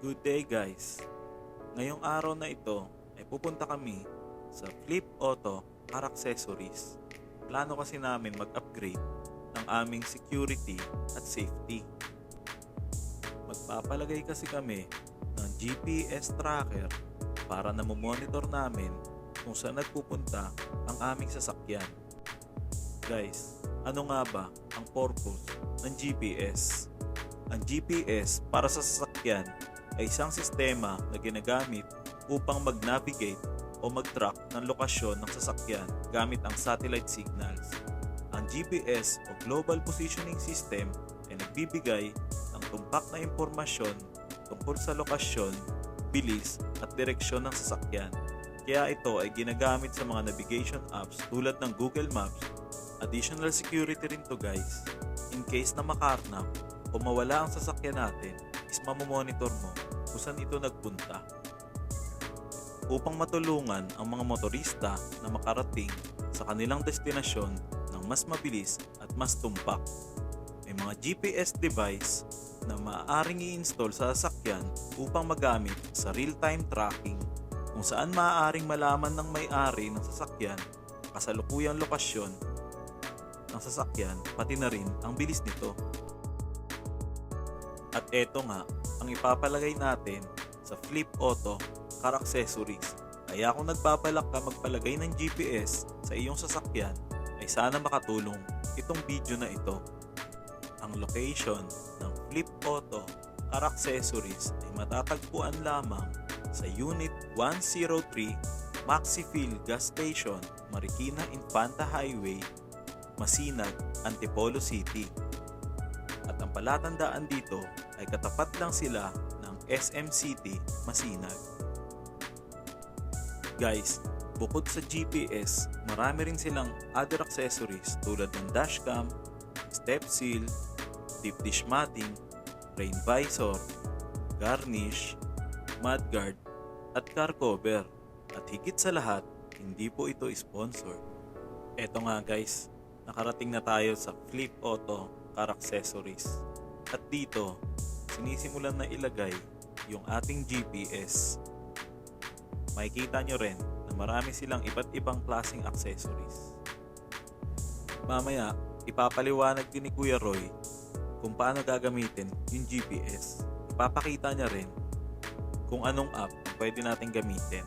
Good day guys! Ngayong araw na ito ay pupunta kami sa Flip Auto Car Accessories. Plano kasi namin mag-upgrade ng aming security at safety. Magpapalagay kasi kami ng GPS tracker para na monitor namin kung saan nagpupunta ang aming sasakyan. Guys, ano nga ba ang purpose ng GPS? Ang GPS para sa sasakyan ay isang sistema na ginagamit upang mag-navigate o mag-track ng lokasyon ng sasakyan gamit ang satellite signals. Ang GPS o Global Positioning System ay nagbibigay ng tumpak na impormasyon tungkol sa lokasyon, bilis at direksyon ng sasakyan. Kaya ito ay ginagamit sa mga navigation apps tulad ng Google Maps. Additional security rin to guys. In case na makarnap o mawala ang sasakyan natin, is mamomonitor mo kung saan ito nagpunta. Upang matulungan ang mga motorista na makarating sa kanilang destinasyon ng mas mabilis at mas tumpak. May mga GPS device na maaaring i-install sa sasakyan upang magamit sa real-time tracking kung saan maaaring malaman ng may-ari ng sasakyan kasalukuyang lokasyon ng sasakyan pati na rin ang bilis nito. At eto nga ang ipapalagay natin sa Flip Auto Car Accessories. Kaya kung nagbabalak ka magpalagay ng GPS sa iyong sasakyan, ay sana makatulong itong video na ito. Ang location ng Flip Auto Car Accessories ay matatagpuan lamang sa Unit 103 Maxifill Gas Station, Marikina Infanta Highway, Masinag, Antipolo City. At ang palatandaan dito ay katapat lang sila ng SM City, Masinag. Guys, bukod sa GPS, marami rin silang other accessories tulad ng dashcam, step seal, deep dish matting, rain visor, garnish, mudguard, at car cover. At higit sa lahat, hindi po ito sponsor. Eto nga guys, nakarating na tayo sa Flip Auto Car Accessories. At dito, sinisimulan na ilagay yung ating GPS. Makikita nyo rin na marami silang iba't ibang klaseng accessories. Mamaya, ipapaliwanag din ni Kuya Roy kung paano gagamitin yung GPS. Ipapakita niya rin kung anong app pwede natin gamitin.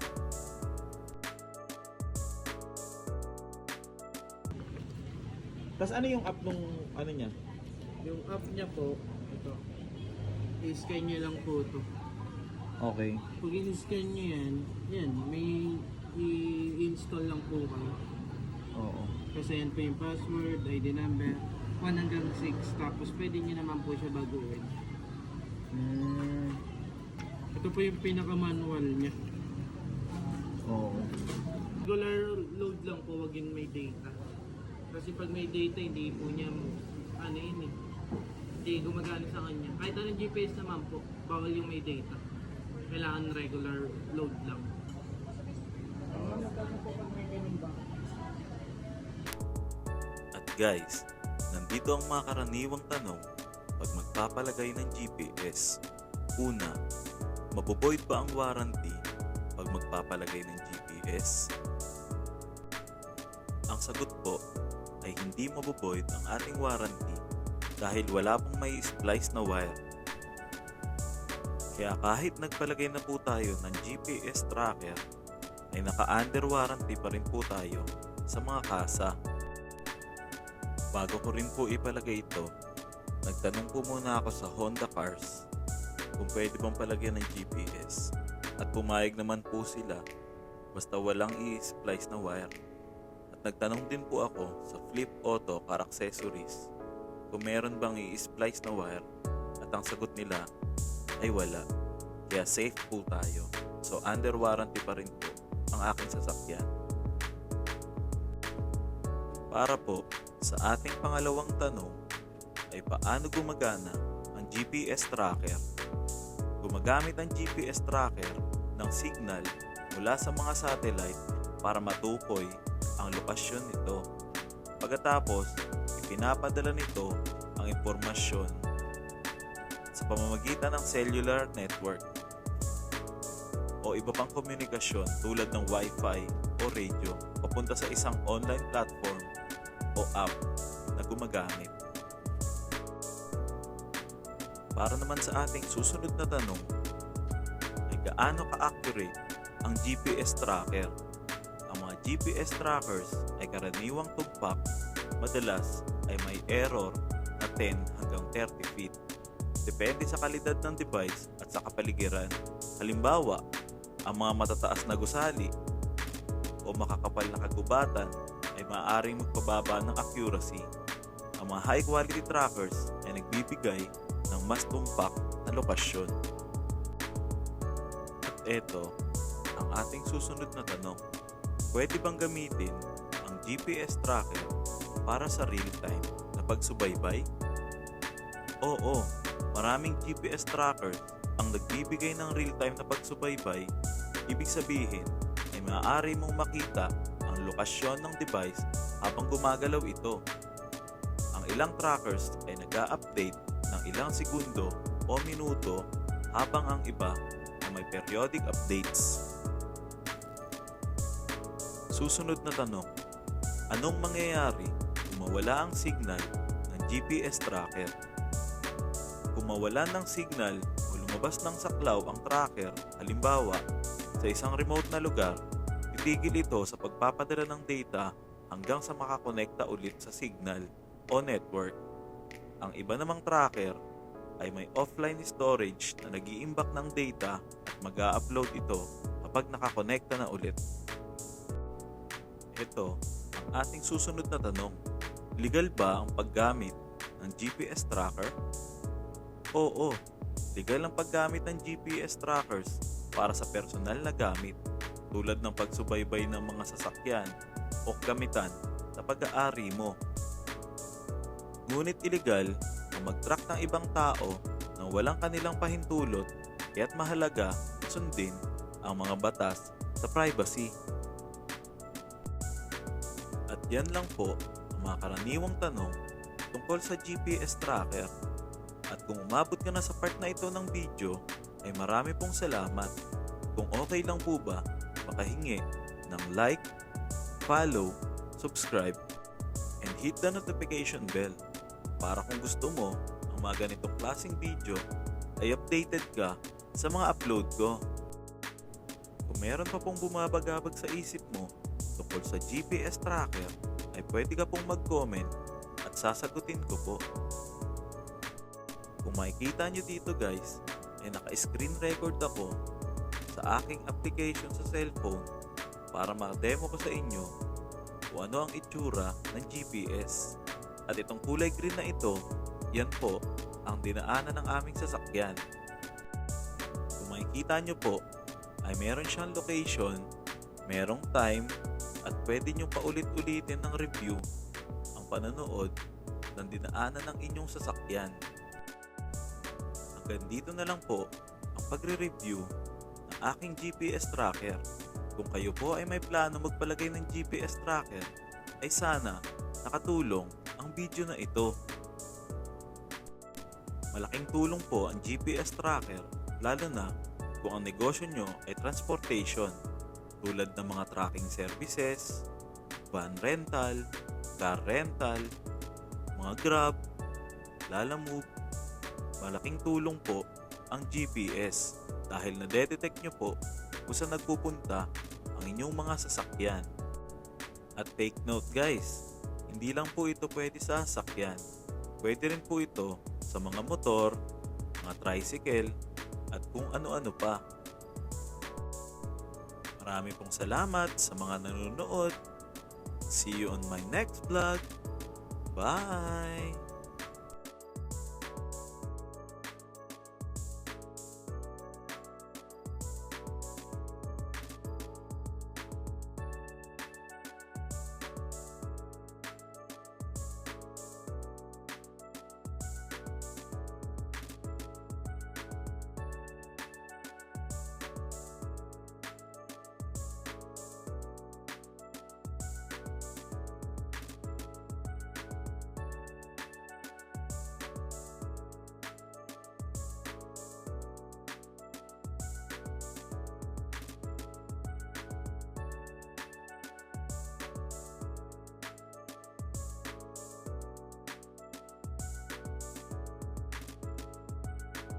Tapos ano yung app nung ano niya? Yung app niya po, ito. I-scan nyo lang po ito. Okay. Pag in-scan nyo yan, yan, may i-install lang po kayo. Oo. Kasi yan po yung password, ID number, 1 hanggang 6. Tapos pwede nyo naman po siya baguhin. Mm, Ito po yung pinaka-manual niya. oo. Regular load lang po, wag yung may data. Kasi pag may data, hindi po niya, ano yun eh, hindi gumagana sa kanya. Kahit anong GPS naman po, bawal yung may data. Kailangan regular load lang. At guys, nandito ang mga karaniwang tanong pag magpapalagay ng GPS. Una, maboboid ba ang warranty pag magpapalagay ng GPS? Ang sagot po ay hindi maboboid ang ating warranty dahil wala pong may splice na wire. Kaya kahit nagpalagay na po tayo ng GPS tracker, ay naka-under warranty pa rin po tayo sa mga kasa. Bago ko rin po ipalagay ito, nagtanong po muna ako sa Honda Cars kung pwede bang palagyan ng GPS at pumayag naman po sila basta walang i-splice na wire. At nagtanong din po ako sa Flip Auto Car Accessories kung meron bang i-splice na wire at ang sagot nila ay wala. Kaya safe po tayo. So under warranty pa rin po ang aking sasakyan. Para po sa ating pangalawang tanong ay paano gumagana ang GPS tracker. Gumagamit ang GPS tracker ng signal mula sa mga satellite para matukoy ang lokasyon nito. Pagkatapos, ipinapadala nito ang impormasyon sa pamamagitan ng cellular network o iba pang komunikasyon tulad ng Wi-Fi o radio papunta sa isang online platform o app na gumagamit. Para naman sa ating susunod na tanong, ay gaano ka-accurate ang GPS tracker? Ang mga GPS trackers ay karaniwang tugpak, madalas ay may error na 10 hanggang 30 feet. Depende sa kalidad ng device at sa kapaligiran. Halimbawa, ang mga matataas na gusali o makakapal na kagubatan ay maaaring magpababa ng accuracy. Ang mga high quality trackers ay nagbibigay ng mas tumpak na lokasyon. At eto, ang ating susunod na tanong. Pwede bang gamitin ang GPS tracker para sa real-time na pagsubaybay? Oo, maraming GPS trackers ang nagbibigay ng real-time na pagsubaybay. Ibig sabihin ay maaari mong makita ang lokasyon ng device habang gumagalaw ito. Ang ilang trackers ay nag-a-update ng ilang segundo o minuto habang ang iba ay may periodic updates. Susunod na tanong, anong mangyayari mawala ang signal ng GPS tracker? Kung mawala ng signal o lumabas ng saklaw ang tracker, halimbawa sa isang remote na lugar, titigil ito sa pagpapadala ng data hanggang sa makakonekta ulit sa signal o network. Ang iba namang tracker ay may offline storage na nag-iimbak ng data at mag upload ito kapag nakakonekta na ulit. Ito ang ating susunod na tanong. Legal ba ang paggamit ng GPS tracker? Oo, legal ang paggamit ng GPS trackers para sa personal na gamit tulad ng pagsubaybay ng mga sasakyan o gamitan sa pag-aari mo. Ngunit illegal na mag-track ng ibang tao nang walang kanilang pahintulot kaya't mahalaga sundin ang mga batas sa privacy. At yan lang po ang mga karaniwang tanong tungkol sa GPS tracker. At kung umabot ka na sa part na ito ng video, ay marami pong salamat. Kung okay lang po ba, makahingi ng like, follow, subscribe, and hit the notification bell para kung gusto mo ang mga ganitong klaseng video ay updated ka sa mga upload ko. Kung meron pa pong bumabagabag sa isip mo tungkol sa GPS tracker ay pwede ka pong mag-comment at sasagutin ko po. Kung makikita nyo dito guys, ay naka-screen record ako sa aking application sa cellphone para ma-demo ko sa inyo kung ano ang itsura ng GPS. At itong kulay green na ito, yan po ang dinaanan ng aming sasakyan. Kung makikita nyo po, ay meron siyang location, merong time, at pwede nyo paulit-ulitin ng review ang panonood ng dinaanan ng inyong sasakyan. Hanggang dito na lang po ang pagre-review ng aking GPS tracker. Kung kayo po ay may plano magpalagay ng GPS tracker, ay sana nakatulong ang video na ito. Malaking tulong po ang GPS tracker lalo na kung ang negosyo nyo ay transportation tulad ng mga tracking services, van rental, car rental, mga grab, lalamove, malaking tulong po ang GPS dahil na-detect nyo po kung saan nagpupunta ang inyong mga sasakyan. At take note guys, hindi lang po ito pwede sa sasakyan. Pwede rin po ito sa mga motor, mga tricycle, at kung ano-ano pa. Marami pong salamat sa mga nanonood. See you on my next vlog. Bye!